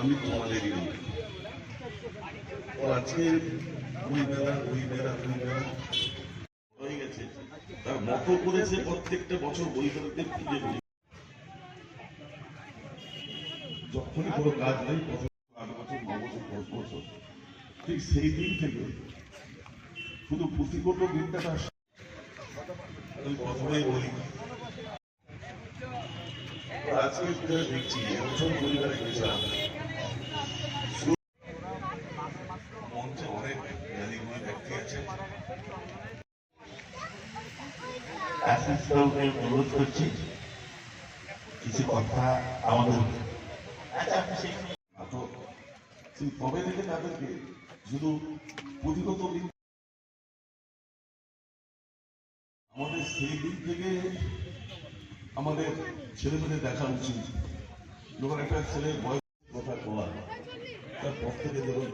আমি তোমাদেরই ও আজকে ওই বেলা ওই বেলা ওই বেলা হয়ে গেছে। তার করেছে প্রত্যেকটা বছর খুঁজে যখনই কোনো কাজ নেই আট বছর, ন বছর, দশ বছর, ঠিক সেই দিন থেকে শুধু পুঁথিকোট বিদ্যাটা আমি প্রথমেই বলি, আজকে দেখছি, এবছর পরিবারে গেছিলাম। অনুরোধ করছি, কিছু কথা আমাদের আচ্ছা সেই তবে থেকে তাদেরকে শুধু পুঁথিগত আমাদের সেই দিক থেকে আমাদের ছেলেমেয়েদের দেখা উচিত। যখন একটা ছেলে বয়স কথা বলা, তার পর থেকে ধরুন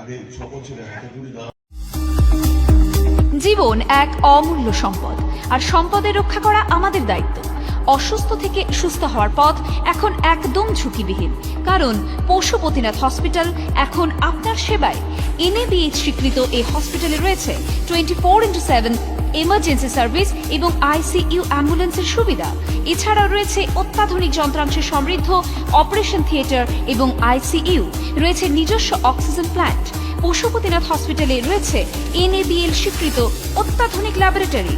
আগে ছ বছরে হাতে ধরে দেওয়া জীবন এক অমূল্য সম্পদ। আর সম্পদের রক্ষা করা আমাদের দায়িত্ব। অসুস্থ থেকে সুস্থ হওয়ার পথ এখন একদম ঝুঁকিবিহীন। কারণ পশুপতিনাথ হসপিটাল এখন আপনার সেবায়। এনএবিএইচ স্বীকৃত এই হসপিটালে রয়েছে twenty four into seven emergency service এবং আইসিইউ অ্যাম্বুলেন্সের সুবিধা। এছাড়াও রয়েছে অত্যাধুনিক যন্ত্রাংশে সমৃদ্ধ অপারেশন থিয়েটার এবং আইসিইউ। রয়েছে নিজস্ব অক্সিজেন প্ল্যান্ট। পশুপতিনাথ হসপিটালে রয়েছে এনএবিএল স্বীকৃত অত্যাধুনিক ল্যাবরেটরি।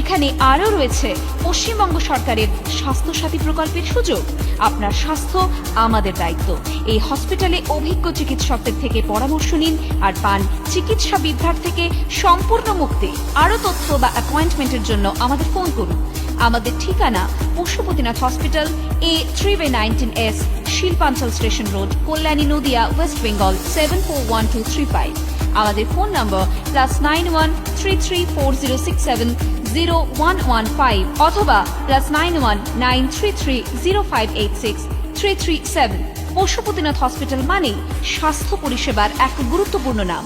এখানে আরও রয়েছে পশ্চিমবঙ্গ সরকারের স্বাস্থ্যসাথী প্রকল্পের সুযোগ। আপনার স্বাস্থ্য আমাদের দায়িত্ব। এই হসপিটালে অভিজ্ঞ চিকিৎসকদের থেকে পরামর্শ নিন আর পান চিকিৎসা বিভ্রাট থেকে সম্পূর্ণ মুক্তি। আরও তথ্য বা অ্যাপয়েন্টমেন্টের জন্য আমাদের ফোন করুন। আমাদের ঠিকানা Pashupatinath hospital A three by nineteen S শিল্পাঞ্চল station road, Kalyani Nadia, West Bengal seven four one two three five আমাদের phone number plus nine one three three four zero six seven zero one one five অথবা plus nine one nine three three zero five eight six three three seven Pashupatinath hospital মানেই স্বাস্থ্য পরিষেবার এক গুরুত্বপূর্ণ নাম।